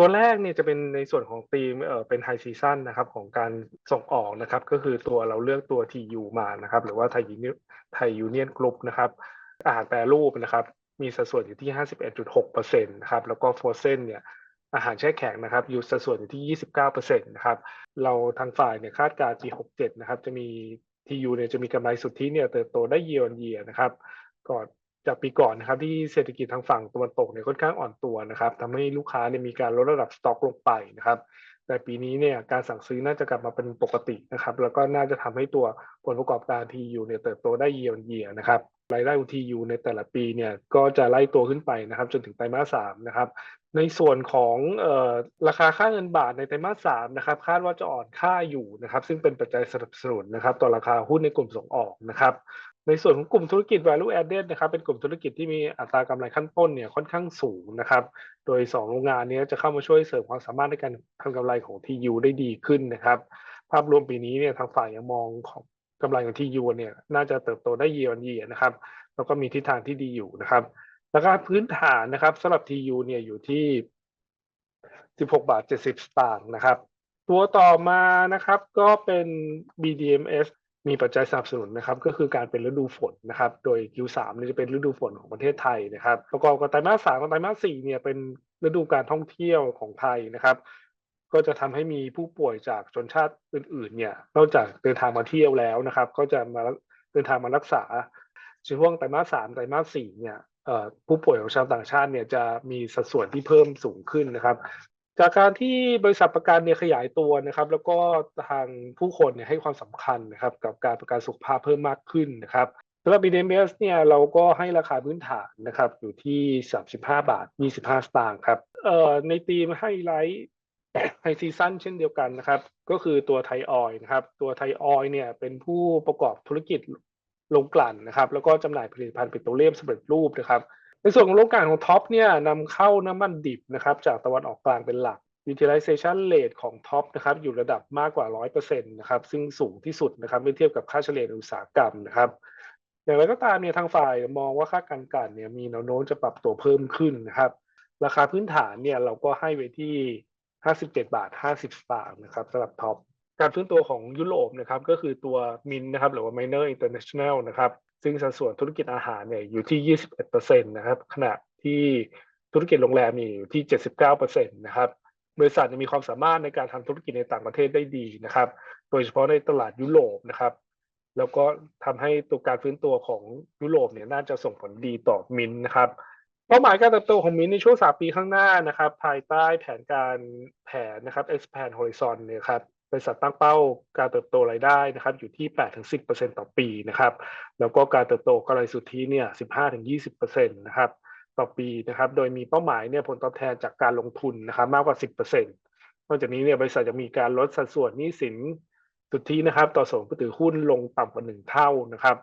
ตัวแรกเนี่ยจะเป็นในส่วนของธีมเอ่อเป็นไฮซีซันนะครับของการส่งออกนะครับ ก็คือตัวเราเลือกตัว TU มานะครับ หรือว่าไทยยูเนียไทยยูเนียนกรุ๊ปนะครับอาหารแปรรูปนะครับ มีสัดส่วนอยู่ที่ 51.6%นะครับแล้วก็โฟรเซนเนี่ยอาหารแช่แข็งนะครับอยู่สัดส่วนอยู่ที่ 29%นะครับเราทางฝ่ายเนี่ยคาดการณ์ปี67นะครับจะมี TU เนี่ยจะมีกำไรสุทธิเนี่ยเติบโตได้ year on year นะครับก่อน จากปีก่อนนะครับที่เศรษฐกิจทางฝั่งตะวันตกเนี่ยค่อนข้างอ่อนตัวนะครับทำให้ลูกค้าเนี่ยมีการลดระดับสต็อกลงไปนะครับแต่ปีนี้เนี่ยการสั่งซื้อน่าจะกลับมาเป็นปกตินะครับแล้วก็น่าจะทำให้ตัวผลประกอบการ TU เนี่ยเติบโตได้ year on year นะครับรายได้ของ TU ในแต่ละปีเนี่ยก็จะไล่ตัวขึ้นไปนะครับจนถึงไตรมาสสามนะครับในส่วนของออราคาค่าเงินบาทในไตรมาสสามนะครับคาดว่าจะอ่อนค่าอยู่นะครับซึ่งเป็นปัจจัยสนับสนุนนะครับต่อราคาหุ้นในกลุ่มส่งออกนะครับ ในส่วนของกลุ่มธุรกิจ value added นะครับเป็นกลุ่มธุรกิจที่มีอัตรากำไรขั้นต้นเนี่ยค่อนข้างสูงนะครับ โดย 2 โรงงานนี้จะเข้ามาช่วยเสริมความสามารถในการทำกำไรของ TU ได้ดีขึ้นนะครับ ภาพรวมปีนี้เนี่ยทางฝ่ายยังมองของกำไรของ TU เนี่ยน่าจะเติบโตได้ year on year นะครับ แล้วก็มีทิศทางที่ดีอยู่นะครับราคาพื้นฐานนะครับสำหรับ TU เนี่ยอยู่ที่ 16 บาท 70 สตางค์นะครับ ตัวต่อมานะครับก็เป็น BDMs มีปัจจัยสนับสนุนนะครับ ก็คือการเป็นฤดูฝนนะครับ โดย Q3 เนี่ยจะเป็นฤดูฝนของประเทศไทยนะครับประกอบกับไตรมาสสามกับไตรมาสสี่เนี่ยเป็นฤดูการท่องเที่ยวของไทยนะครับ ก็จะทำให้มีผู้ป่วยจากชนชาติอื่น ๆ เนี่ยนอกจากเดินทางมาเที่ยวแล้วนะครับ ก็จะมาเดินทางมารักษาช่วงไตรมาสสามไตรมาสสี่เนี่ยผู้ป่วยของชาวต่างชาติเนี่ยจะมีสัดส่วนที่เพิ่มสูงขึ้นนะครับ จากการที่บริษัทประกันเนี่ยขยายตัวนะครับ แล้วก็ทางผู้คนเนี่ยให้ความสำคัญนะครับ กับการประกันสุขภาพเพิ่มมากขึ้นนะครับสำหรับ BDMs เนี่ยเราก็ให้ราคาพื้นฐานนะครับอยู่ที่ 35 บาท 25 สตางค์ครับเอ่อในทีมไฮไลท์ไฮซีซั่นเช่นเดียวกันนะครับ ก็คือตัวไทยออยนะครับ ตัวไทยออยเนี่ยเป็นผู้ประกอบธุรกิจโรงกลั่นนะครับ แล้วก็จำหน่ายผลิตภัณฑ์ปิโตรเลียมสำเร็จรูปนะครับ ในส่วนของโรงกลั่นของท็อปเนี่ยนำเข้าน้ำมันดิบนะครับ จากตะวันออกกลางเป็นหลัก utilization rate ของท็อปนะครับอยู่ระดับมากกว่า 100%นะครับซึ่งสูงที่สุดนะครับเมื่อเทียบกับค่าเฉลี่ยอุตสาหกรรมนะครับอย่างไรก็ตามเนี่ยทางฝ่ายมองว่าค่าการกลั่นเนี่ยมีแนวโน้มจะปรับตัวเพิ่มขึ้นนะครับ ราคาพื้นฐานเนี่ยเราก็ให้ไว้ที่ 57 บาท 50 สตางค์นะครับสำหรับท็อป การฟื้นตัวของยุโรปนะครับก็คือตัวมินนะครับหรือว่า Miner International นะครับซึ่งสัดส่วนธุรกิจอาหารเนี่ยอยู่ที่ 21%นะครับขณะที่ธุรกิจโรงแรมนี่อยู่ที่ 79%นะครับบริษัทมีความสามารถในการทำธุรกิจในต่างประเทศได้ดีนะครับ โดยเฉพาะในตลาดยุโรปนะครับ แล้วก็ทำให้ตัวการฟื้นตัวของยุโรปเนี่ยน่าจะส่งผลดีต่อมินนะครับเป้าหมายการเติบโตของมินในช่วง3ปีข้างหน้านะครับ ภายใต้แผนการแผนนะครับ expand horizon เนี่ยครับ บริษัทตั้งเป้าการเติบโตรายได้นะครับอยู่ที่ 8-10%ต่อปีนะครับ แล้วก็การเติบโตกำไรสุทธิเนี่ย 15-20%นะครับต่อปีนะครับ โดยมีเป้าหมายเนี่ยผลตอบแทนจากการลงทุนนะครับมากกว่า 10%นอกจากนี้เนี่ยบริษัทจะมีการลดสัดส่วนหนี้สินสุทธินะครับ ต่อส่วนผู้ถือหุ้นลงต่ำกว่า 1 เท่านะครับ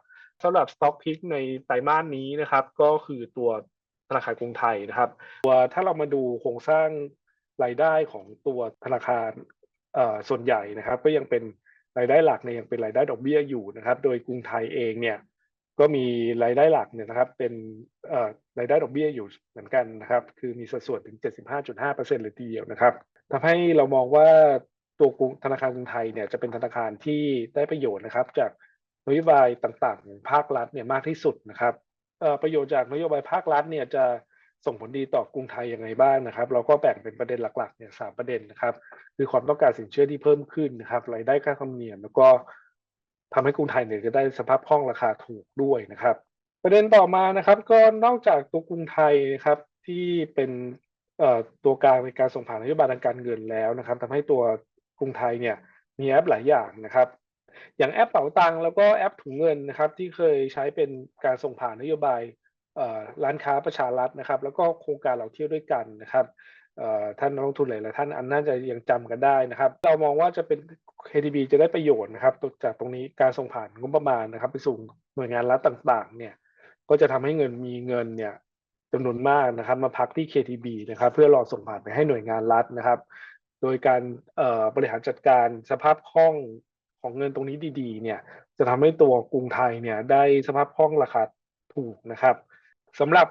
สำหรับสต็อกพิกในไตรมาสนี้นะครับ ก็คือตัวธนาคารกรุงไทยนะครับ ตัวถ้าเรามาดูโครงสร้างรายได้ของตัวธนาคาร ส่วนใหญ่นะครับก็ยังเป็นรายได้หลักเนี่ยยังเป็นรายได้ดอกเบี้ยอยู่นะครับ โดยกรุงไทยเองเนี่ยก็มีรายได้หลักเนี่ยนะครับเป็นรายได้ดอกเบี้ยอยู่เหมือนกันนะครับ คือมีสัดส่วนถึง 75.5%เลยทีเดียวนะครับทำให้เรามองว่าตัวกรุงธนาคารกรุงไทยเนี่ยจะเป็นธนาคารที่ได้ประโยชน์นะครับ จากนโยบายต่างๆของภาครัฐเนี่ยมากที่สุดนะครับประโยชน์จากนโยบายภาครัฐเนี่ยจะ ส่งผลดีต่อกรุงไทยยังไงบ้างนะครับ เราก็แบ่งเป็นประเด็นหลักๆเนี่ยสามประเด็นนะครับ คือความต้องการสินเชื่อที่เพิ่มขึ้นนะครับรายได้ค่าธรรมเนียมแล้วก็ทำให้กรุงไทยเนี่ยจะได้สภาพคล่องราคาถูกด้วยนะครับ ประเด็นต่อมานะครับ ก็นอกจากตัวกรุงไทยนะครับที่เป็นตัวกลางในการส่งผ่านนโยบายทางการเงินแล้วนะครับทำให้ตัวกรุงไทยเนี่ยมีแอปหลายอย่างนะครับอย่างแอปเป๋าตังค์แล้วก็แอปถุงเงินนะครับที่เคยใช้เป็นการส่งผ่านนโยบาย ร้านค้าประชารัฐนะครับ แล้วก็โครงการเราเที่ยวด้วยกันนะครับท่านนักลงทุนหลายๆท่านอันน่าจะยังจำกันได้นะครับ เรามองว่าจะเป็น KTB จะได้ประโยชน์นะครับจากตรงนี้การส่งผ่านงบประมาณนะครับ ไปสู่หน่วยงานรัฐต่างๆ เนี่ย ก็จะทำให้เงินมีเงินเนี่ยจำนวนมากนะครับ มาพักที่ KTB นะครับ เพื่อรอส่งผ่านไปให้หน่วยงานรัฐนะครับ โดยการบริหารจัดการสภาพคล่องของเงินตรงนี้ดี ๆ เนี่ย จะทำให้ตัวกรุงไทยเนี่ยได้สภาพคล่องราคาถูกนะครับ สำหรับ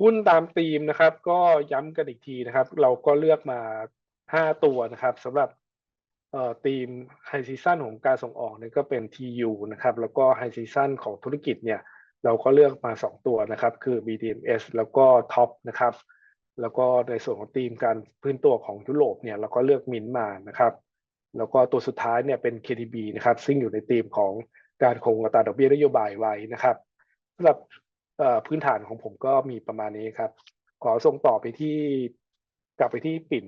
หุ้นตามธีมนะครับ ก็ย้ำกันอีกทีนะครับ เราก็เลือกมาห้าตัวนะครับสำหรับเอ่อธีมไฮซีซันของการส่งออกเนี่ยก็เป็น TU นะครับ แล้วก็ไฮซีซันของธุรกิจเนี่ย เราก็เลือกมาสองตัวนะครับ คือ BDMs แล้วก็ท็อปนะครับ แล้วก็ในส่วนของธีมการพื้นตัวของยุโรปเนี่ยเราก็เลือกมินมานะครับ แล้วก็ตัวสุดท้ายเนี่ยเป็น KTB นะครับ ซึ่งอยู่ในธีมของการคงอัตราดอกเบี้ยนโยบายไว้นะครับสำหรับ พื้นฐานของผมก็มีประมาณนี้ครับ ขอส่งต่อไปที่กลับไปที่ปิ่น